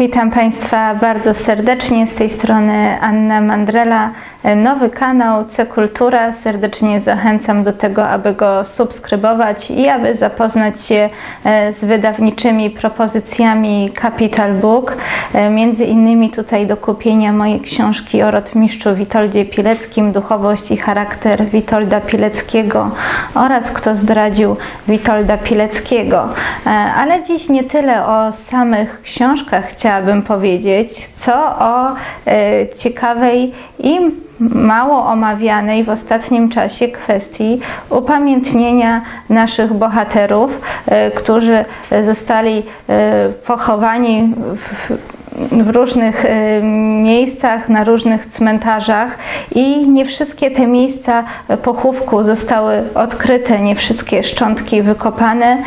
Witam Państwa bardzo serdecznie. Z tej strony Anna Mandrela. Nowy kanał C-Kultura. Serdecznie zachęcam do tego, aby go subskrybować i aby zapoznać się e, z wydawniczymi propozycjami Capital Book. E, Między innymi tutaj do kupienia mojej książki o rotmistrzu Witoldzie Pileckim Duchowość i charakter Witolda Pileckiego oraz Kto zdradził Witolda Pileckiego. E, Ale dziś nie tyle o samych książkach chciałabym powiedzieć, co o e, ciekawej i mało omawianej w ostatnim czasie kwestii upamiętnienia naszych bohaterów, e, którzy zostali e, pochowani w, w różnych e, miejscach, na różnych cmentarzach i nie wszystkie te miejsca pochówku zostały odkryte, nie wszystkie szczątki wykopane,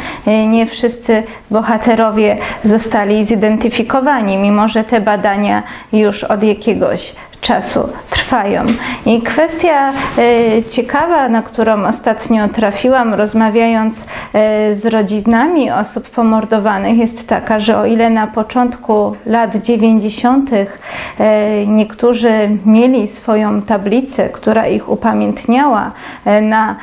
nie wszyscy bohaterowie zostali zidentyfikowani, mimo że te badania już od jakiegoś czasu trwają. I kwestia e, ciekawa, na którą ostatnio trafiłam, rozmawiając e, z rodzinami osób pomordowanych, jest taka, że o ile na początku lat 90. e, niektórzy mieli swoją tablicę, która ich upamiętniała na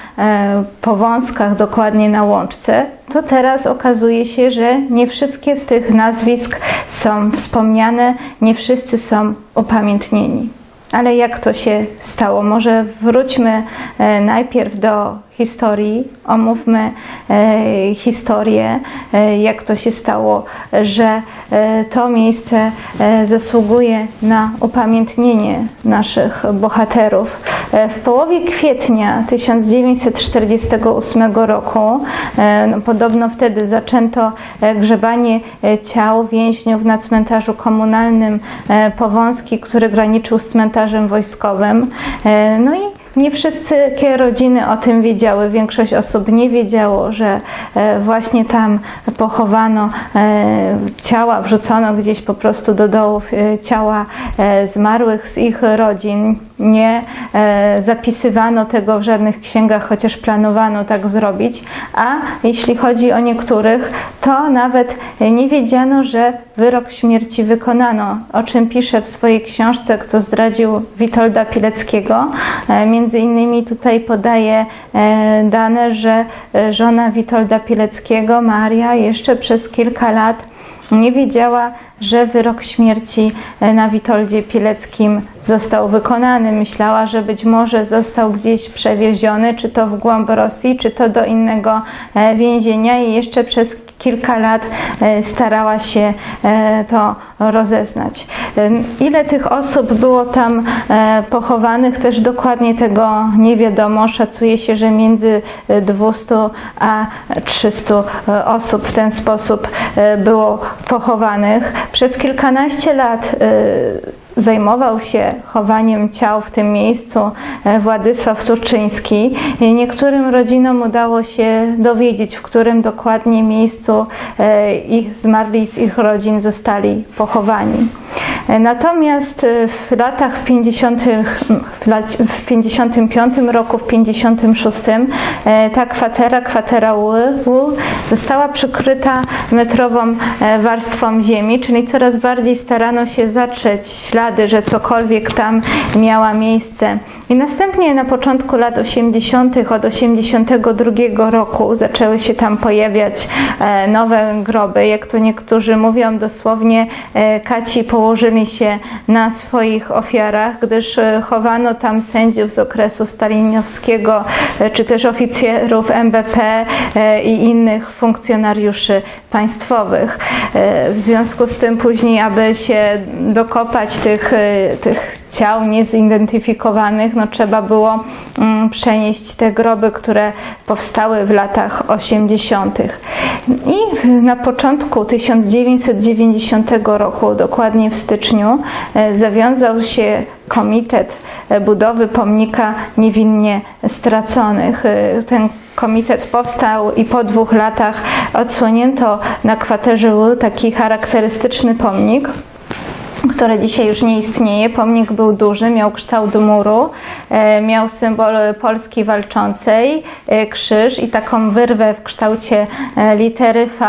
powązkach, dokładnie na łączce, to teraz okazuje się, że nie wszystkie z tych nazwisk są wspomniane, nie wszyscy są upamiętnieni. Ale jak to się stało? Może wróćmy e, najpierw do historii, omówmy e, historię, e, jak to się stało, że e, to miejsce zasługuje na upamiętnienie naszych bohaterów. W połowie kwietnia 1948 roku, no, podobno wtedy zaczęto grzebanie ciał więźniów na cmentarzu komunalnym Powązki, który graniczył z cmentarzem wojskowym. No i nie wszystkie rodziny o tym wiedziały. Większość osób nie wiedziało, że e, właśnie tam pochowano e, ciała, wrzucono gdzieś po prostu do dołów e, ciała zmarłych z ich rodzin. Nie e, zapisywano tego w żadnych księgach, chociaż planowano tak zrobić. A jeśli chodzi o niektórych, to nawet nie wiedziano, że wyrok śmierci wykonano, o czym pisze w swojej książce, kto zdradził Witolda Pileckiego. E, Między innymi tutaj podaje e, dane, że żona Witolda Pileckiego, Maria, jeszcze przez kilka lat nie wiedziała, że wyrok śmierci e, na Witoldzie Pileckim został wykonany. Myślała, że być może został gdzieś przewieziony, czy to w głąb Rosji, czy to do innego e, więzienia i jeszcze przez kilka lat e, starała się e, to rozeznać. E, Ile tych osób było tam pochowanych, też dokładnie tego nie wiadomo. Szacuje się, że między 200 a 300 e, osób w ten sposób było pochowanych. Przez kilkanaście lat zajmował się chowaniem ciał w tym miejscu e, Władysław Turczyński. I Niektórym rodzinom udało się dowiedzieć, w którym dokładnie miejscu e, ich zmarli z ich rodzin zostali pochowani. Natomiast e, w latach 50, w lat- w 55 roku, w 56 e, ta kwatera, kwatera Ł, została przykryta metrową e, warstwą ziemi, czyli coraz bardziej starano się zatrzeć ślady, że cokolwiek tam miała miejsce. I następnie na początku lat 80., od 82 roku zaczęły się tam pojawiać nowe groby, jak to niektórzy mówią dosłownie, kaci położyli znęcającymi się na swoich ofiarach, gdyż e, chowano tam sędziów z okresu stalinowskiego, e, czy też oficjerów MBP e, i innych funkcjonariuszy państwowych. W związku z tym później, aby się dokopać tych, tych ciał niezidentyfikowanych, no trzeba było mm, przenieść te groby, które powstały w latach 80. I na początku 1990 roku, dokładnie w styczniu, e, zawiązał się Komitet e, Budowy Pomnika Niewinnie Straconych. E, Ten komitet powstał i po dwóch latach odsłonięto na kwaterze taki charakterystyczny pomnik który dzisiaj już nie istnieje. Pomnik był duży, miał kształt muru, e, miał symbol Polski walczącej, e, krzyż i taką wyrwę w kształcie e, litery V.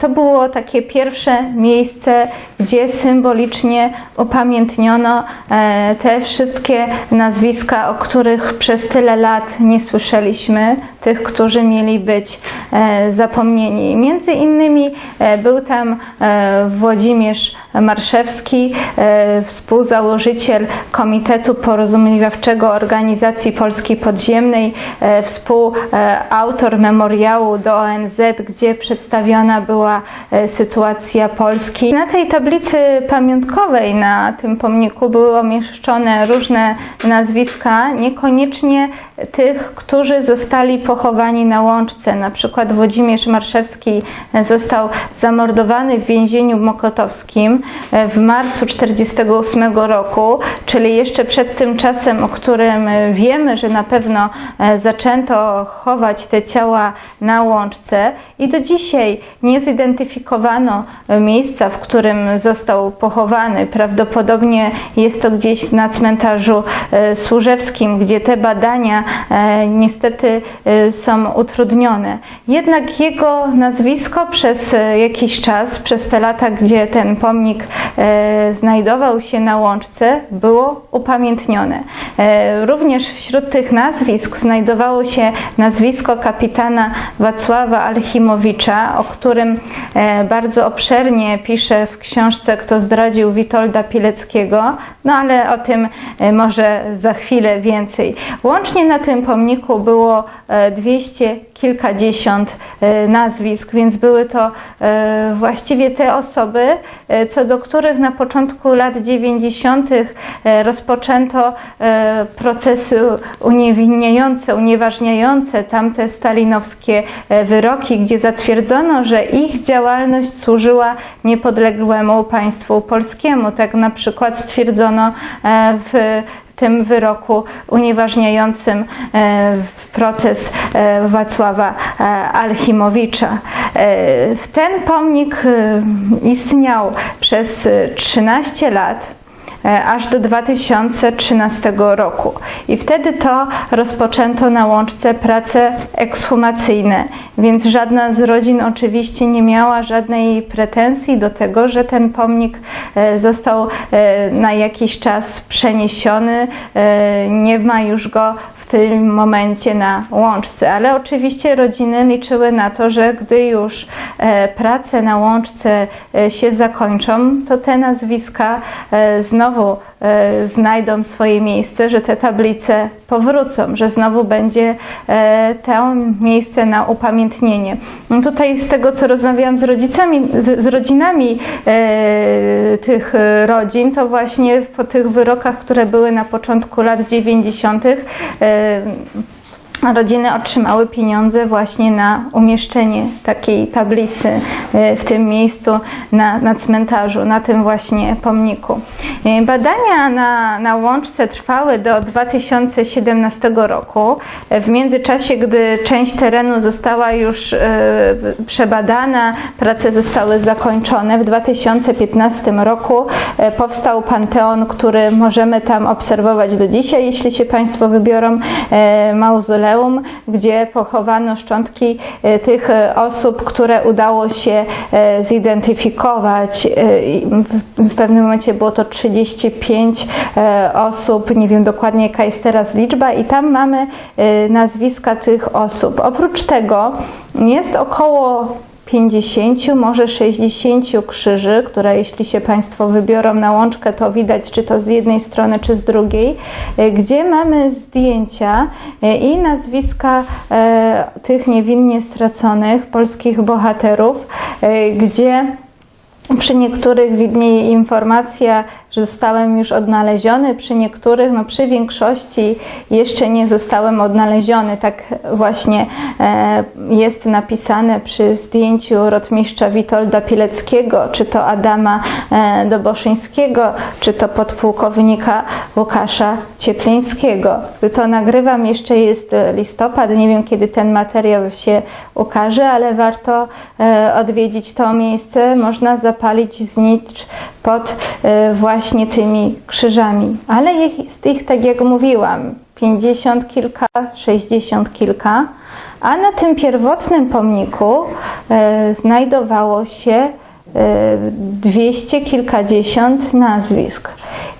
To było takie pierwsze miejsce, gdzie symbolicznie upamiętniono te wszystkie nazwiska, o których przez tyle lat nie słyszeliśmy, tych, którzy mieli być zapomnieni. Między innymi był tam Włodzimierz Marszewski, e, współzałożyciel Komitetu Porozumiewawczego Organizacji Polski Podziemnej, e, współautor memoriału do ONZ, gdzie przedstawiona była e, sytuacja Polski. Na tej tablicy pamiątkowej na tym pomniku były umieszczone różne nazwiska, niekoniecznie tych, którzy zostali pochowani na łączce. Na przykład Włodzimierz Marszewski został zamordowany w więzieniu mokotowskim w marcu 1948 roku, czyli jeszcze przed tym czasem, o którym wiemy, że na pewno e, zaczęto chować te ciała na łączce i do dzisiaj nie zidentyfikowano miejsca, w którym został pochowany. Prawdopodobnie jest to gdzieś na cmentarzu e, Służewskim, gdzie te badania e, niestety e, są utrudnione. Jednak jego nazwisko przez e, jakiś czas, przez te lata, gdzie ten pomnik e, znajdował się na łączce, było upamiętnione. E, Również wśród tych nazwisk znajdowało się nazwisko kapitana Wacława Alchimowicza, o którym e, bardzo obszernie pisze w książce Kto zdradził Witolda Pileckiego, no ale o tym e, może za chwilę więcej. Łącznie na tym pomniku było e, 200 kilkadziesiąt e, nazwisk, więc były to e, właściwie te osoby, e, co do których na początku lat 90. e, rozpoczęto procesy uniewinniające, unieważniające tamte stalinowskie wyroki, gdzie zatwierdzono, że ich działalność służyła niepodległemu państwu polskiemu. Tak na przykład stwierdzono w tym wyroku unieważniającym e, proces e, Wacława e, Alchimowicza. Ten pomnik istniał przez e, 13 lat aż do 2013 roku. I wtedy to rozpoczęto na łączce prace ekshumacyjne, więc żadna z rodzin oczywiście nie miała żadnej pretensji do tego, że ten pomnik e, został e, na jakiś czas przeniesiony, e, nie ma już go tym momencie na łączce, ale oczywiście rodziny liczyły na to, że gdy już e, prace na łączce e, się zakończą, to te nazwiska e, znowu znajdą swoje miejsce, że te tablice powrócą, że znowu będzie to miejsce na upamiętnienie. No Tutaj z tego, co rozmawiałam z rodzicami, z, rodzinami tych rodzin, to właśnie po tych wyrokach, które były na początku lat 90., e, rodziny otrzymały pieniądze właśnie na umieszczenie takiej tablicy e, w tym miejscu na, na cmentarzu, na tym właśnie pomniku. E, Badania na, na łączce trwały do 2017 roku. E, W międzyczasie, gdy część terenu została już przebadana, prace zostały zakończone. W 2015 roku powstał panteon, który możemy tam obserwować do dzisiaj, jeśli się Państwo wybiorą e, gdzie pochowano szczątki e, tych e, osób, które udało się e, zidentyfikować. W, pewnym momencie było to 35 e, osób, nie wiem dokładnie jaka jest teraz liczba, i tam mamy nazwiska tych osób. Oprócz tego jest około 50, może 60 krzyży, które jeśli się Państwo wybiorą na łączkę, to widać czy to z jednej strony, czy z drugiej, e, gdzie mamy zdjęcia e, i nazwiska e, tych niewinnie straconych polskich bohaterów, gdzie przy niektórych widnieje informacja, że zostałem już odnaleziony, przy niektórych, no przy większości jeszcze nie zostałem odnaleziony. Tak właśnie e, jest napisane przy zdjęciu rotmistrza Witolda Pileckiego, czy to Adama e, Doboszyńskiego, czy to podpułkownika Łukasza Cieplińskiego. Gdy to nagrywam, jeszcze jest listopad, nie wiem kiedy ten materiał się ukaże, ale warto e, odwiedzić to miejsce. Można zapalić znicz pod e, właśnie tymi krzyżami. Ale jest ich, tak jak mówiłam, 50 kilka, 60 kilka, a na tym pierwotnym pomniku e, znajdowało się e, dwieście kilkadziesiąt nazwisk.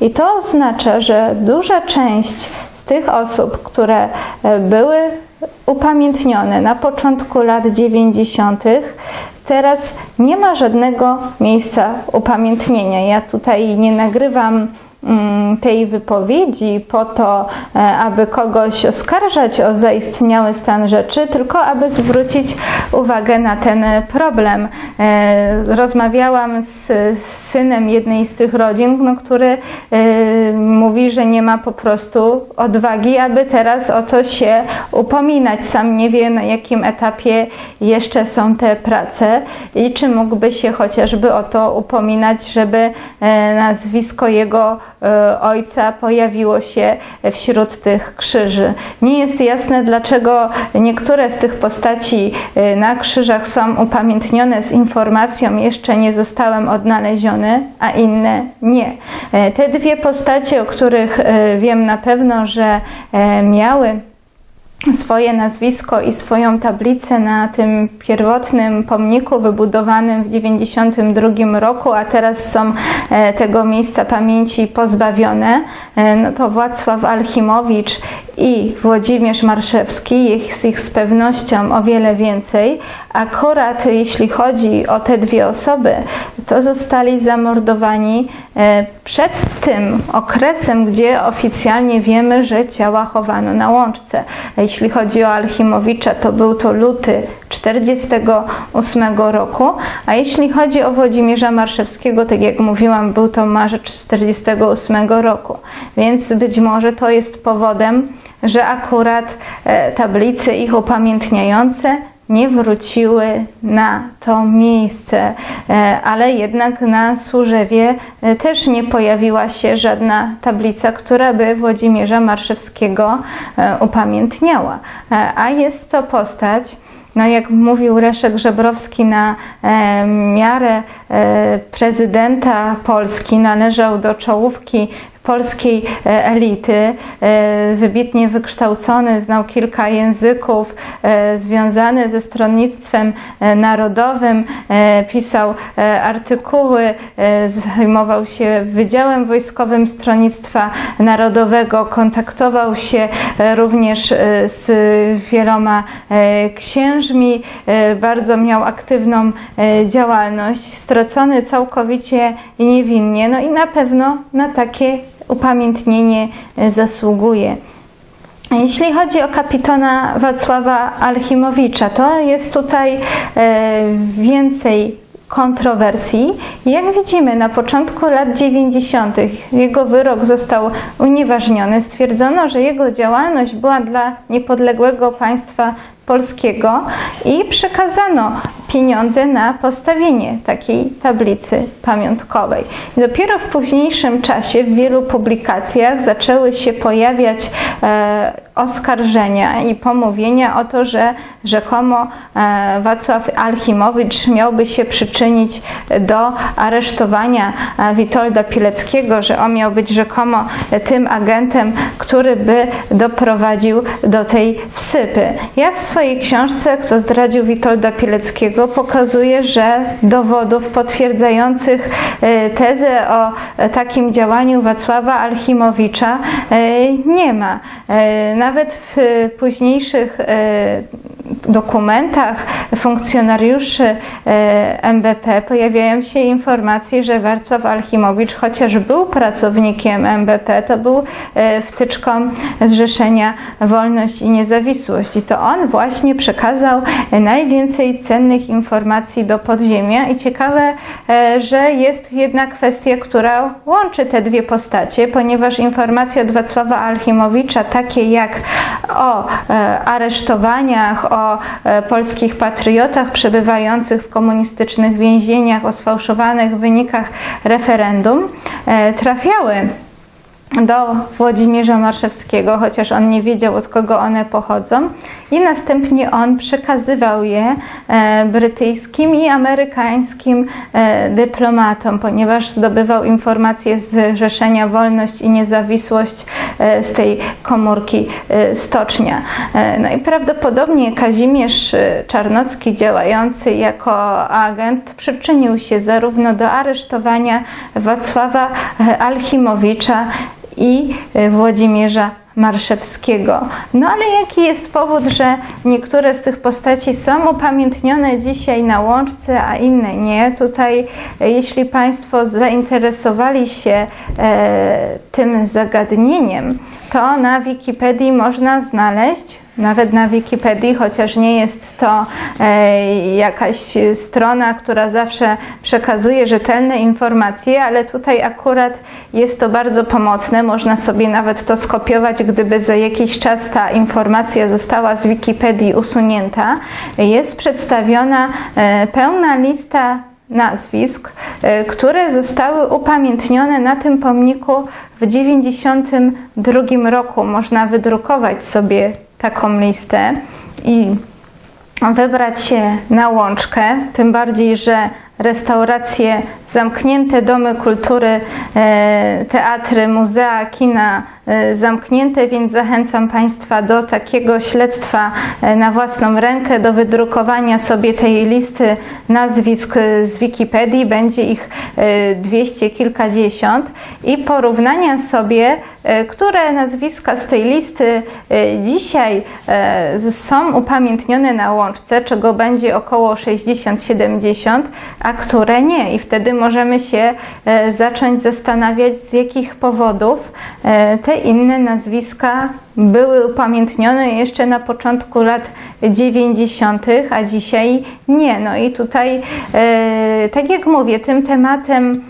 I to oznacza, że duża część z tych osób, które były upamiętnione na początku lat 90., teraz nie ma żadnego miejsca upamiętnienia. Ja tutaj nie nagrywam tej wypowiedzi po to, e, aby kogoś oskarżać o zaistniały stan rzeczy, tylko aby zwrócić uwagę na ten problem. E, Rozmawiałam z, synem jednej z tych rodzin, no, który e, mówi, że nie ma po prostu odwagi, aby teraz o to się upominać. Sam nie wie, na jakim etapie jeszcze są te prace i czy mógłby się chociażby o to upominać, żeby nazwisko jego ojca pojawiło się wśród tych krzyży. Nie jest jasne, dlaczego niektóre z tych postaci e, na krzyżach są upamiętnione z informacją jeszcze nie zostałem odnaleziony, a inne nie. E, Te dwie postacie, o których e, wiem na pewno, że e, miały swoje nazwisko i swoją tablicę na tym pierwotnym pomniku wybudowanym w 92 roku, a teraz są e, tego miejsca pamięci pozbawione, e, no to Władysław Alchimowicz i Włodzimierz Marszewski, jest ich z pewnością o wiele więcej. Akurat jeśli chodzi o te dwie osoby, to zostali zamordowani e, przed tym okresem, gdzie oficjalnie wiemy, że ciała chowano na łączce. Jeśli chodzi o Alchimowicza, to był to luty 48 roku, a jeśli chodzi o Włodzimierza Marszewskiego, tak jak mówiłam, był to marzec 48 roku. Więc być może to jest powodem, że akurat e, tablice ich upamiętniające nie wróciły na to miejsce, e, ale jednak na Służewie e, też nie pojawiła się żadna tablica, która by Włodzimierza Marszewskiego upamiętniała. A jest to postać, no jak mówił Leszek Żebrowski, na e, miarę e, prezydenta Polski należał do czołówki polskiej e, elity, e, wybitnie wykształcony, znał kilka języków, e, związany ze stronnictwem narodowym, pisał artykuły, zajmował się Wydziałem Wojskowym Stronnictwa Narodowego, kontaktował się również z wieloma księżmi, bardzo miał aktywną działalność, stracony całkowicie niewinnie, no i na pewno na takie upamiętnienie e, zasługuje. Jeśli chodzi o kapitana Wacława Alchimowicza, to jest tutaj e, więcej kontrowersji. Jak widzimy, na początku lat 90. jego wyrok został unieważniony. Stwierdzono, że jego działalność była dla niepodległego państwa polskiego i przekazano pieniądze na postawienie takiej tablicy pamiątkowej. I dopiero w późniejszym czasie w wielu publikacjach zaczęły się pojawiać e, oskarżenia i pomówienia o to, że rzekomo e, Wacław Alchimowicz miałby się przyczynić do aresztowania e, Witolda Pileckiego, że on miał być rzekomo tym agentem, który by doprowadził do tej wsypy. Ja w swojej książce, kto zdradził Witolda Pileckiego, pokazuję, że dowodów potwierdzających e, tezę o takim działaniu Wacława Alchimowicza nie ma. E, Nawet w późniejszych, e, dokumentach funkcjonariuszy e, MBP pojawiają się informacje, że Wacław Alchimowicz, chociaż był pracownikiem MBP, to był e, wtyczką Zrzeszenia Wolność i Niezawisłość. I to on właśnie przekazał najwięcej cennych informacji do podziemia. I ciekawe, e, że jest jedna kwestia, która łączy te dwie postacie, ponieważ informacje od Wacława Alchimowicza, takie jak o e, aresztowaniach, o e, polskich patriotach przebywających w komunistycznych więzieniach, o sfałszowanych wynikach referendum, e, trafiały do Włodzimierza Marszewskiego, chociaż on nie wiedział od kogo one pochodzą, i następnie on przekazywał je e, brytyjskim i amerykańskim e, dyplomatom, ponieważ zdobywał informacje z Zrzeszenia Wolność i Niezawisłość e, z tej komórki stocznia. No i prawdopodobnie Kazimierz Czarnocki, działający jako agent, przyczynił się zarówno do aresztowania Wacława Alchimowicza, i e, Włodzimierza Marszewskiego. No ale jaki jest powód, że niektóre z tych postaci są upamiętnione dzisiaj na łączce, a inne nie? Tutaj, e, jeśli Państwo zainteresowali się e, tym zagadnieniem, to na Wikipedii można znaleźć nawet na Wikipedii, chociaż nie jest to e, jakaś strona, która zawsze przekazuje rzetelne informacje, ale tutaj akurat jest to bardzo pomocne. Można sobie nawet to skopiować, gdyby za jakiś czas ta informacja została z Wikipedii usunięta. Jest przedstawiona e, pełna lista nazwisk, e, które zostały upamiętnione na tym pomniku w 1992 roku. Można wydrukować sobie taką listę i wybrać się na łączkę, tym bardziej, że restauracje, zamknięte domy kultury, e, teatry, muzea, kina e, zamknięte, więc zachęcam Państwa do takiego śledztwa e, na własną rękę, do wydrukowania sobie tej listy nazwisk z Wikipedii, będzie ich dwieście kilkadziesiąt. I porównania sobie, które nazwiska z tej listy dzisiaj są upamiętnione na łączce, czego będzie około 60-70, a które nie. I wtedy możemy się e, zacząć zastanawiać, z jakich powodów e, te inne nazwiska były upamiętnione jeszcze na początku lat 90., a dzisiaj nie. No i tutaj, e, tak jak mówię, tym tematem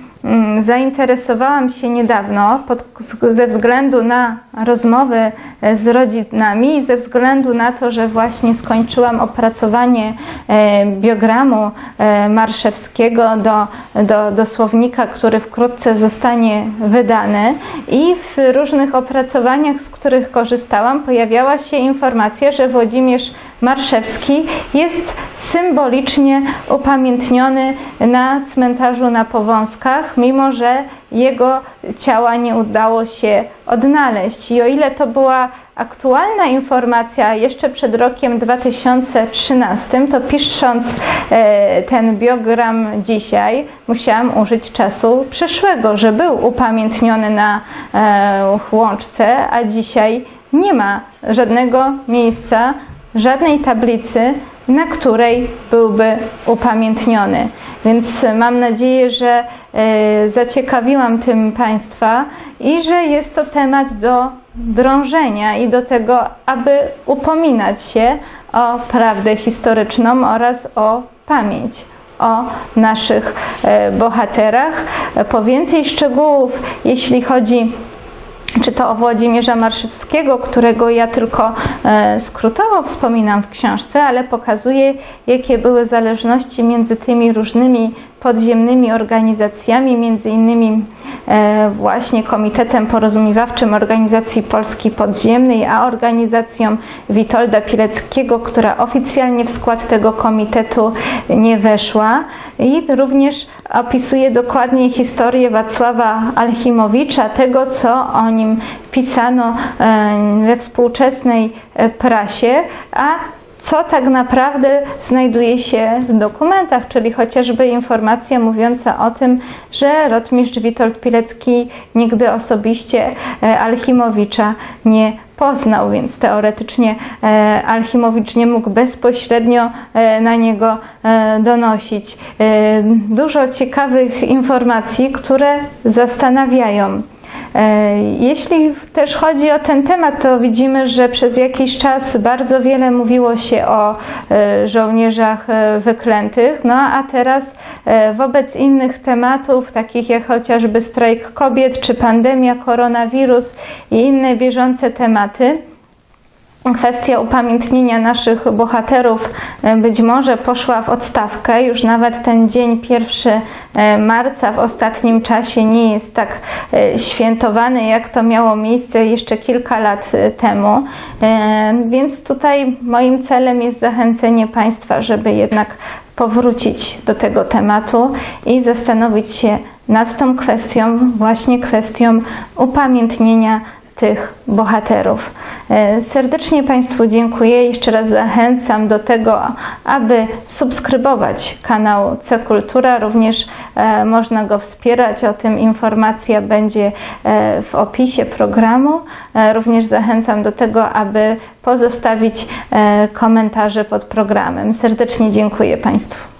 zainteresowałam się niedawno pod, ze względu na rozmowy e, z rodzinami ze względu na to, że właśnie skończyłam opracowanie e, biogramu e, Marszewskiego do, do, do słownika, który wkrótce zostanie wydany. I w różnych opracowaniach, z których korzystałam, pojawiała się informacja, że Włodzimierz Marszewski jest symbolicznie upamiętniony na cmentarzu na Powązkach, mimo że jego ciała nie udało się odnaleźć. I o ile to była aktualna informacja jeszcze przed rokiem 2013, to pisząc e, ten biogram dzisiaj, musiałam użyć czasu przeszłego, że był upamiętniony na e, łączce, a dzisiaj nie ma żadnego miejsca, żadnej tablicy, na której byłby upamiętniony. Więc mam nadzieję, że e, zaciekawiłam tym Państwa i że jest to temat do drążenia i do tego, aby upominać się o prawdę historyczną oraz o pamięć o naszych e, bohaterach. Po więcej szczegółów, jeśli chodzi czy to o Włodzimierza Marszewskiego, którego ja tylko e, skrótowo wspominam w książce, ale pokazuje, jakie były zależności między tymi różnymi podziemnymi organizacjami, między innymi właśnie Komitetem Porozumiewawczym Organizacji Polski Podziemnej, a organizacją Witolda Pileckiego, która oficjalnie w skład tego komitetu nie weszła. I również opisuje dokładnie historię Wacława Alchimowicza, tego co o nim pisano e, we współczesnej e, prasie, a co tak naprawdę znajduje się w dokumentach, czyli chociażby informacja mówiąca o tym, że rotmistrz Witold Pilecki nigdy osobiście e, Alchimowicza nie poznał, więc teoretycznie e, Alchimowicz nie mógł bezpośrednio e, na niego donosić. Dużo ciekawych informacji, które zastanawiają. E, Jeśli też chodzi o ten temat, to widzimy, że przez jakiś czas bardzo wiele mówiło się o e, żołnierzach e, wyklętych, no a teraz wobec innych tematów, takich jak chociażby strajk kobiet, czy pandemia, koronawirus i inne bieżące tematy, kwestia upamiętnienia naszych bohaterów e, być może poszła w odstawkę. Już nawet ten dzień 1 e, marca w ostatnim czasie nie jest tak e, świętowany, jak to miało miejsce jeszcze kilka lat temu. Więc tutaj moim celem jest zachęcenie Państwa, żeby jednak powrócić do tego tematu i zastanowić się nad tą kwestią, właśnie kwestią upamiętnienia tych bohaterów. E, Serdecznie Państwu dziękuję. Jeszcze raz zachęcam do tego, aby subskrybować kanał C Kultura. Również e, można go wspierać. O tym informacja będzie e, w opisie programu. Również zachęcam do tego, aby pozostawić komentarze pod programem. Serdecznie dziękuję Państwu.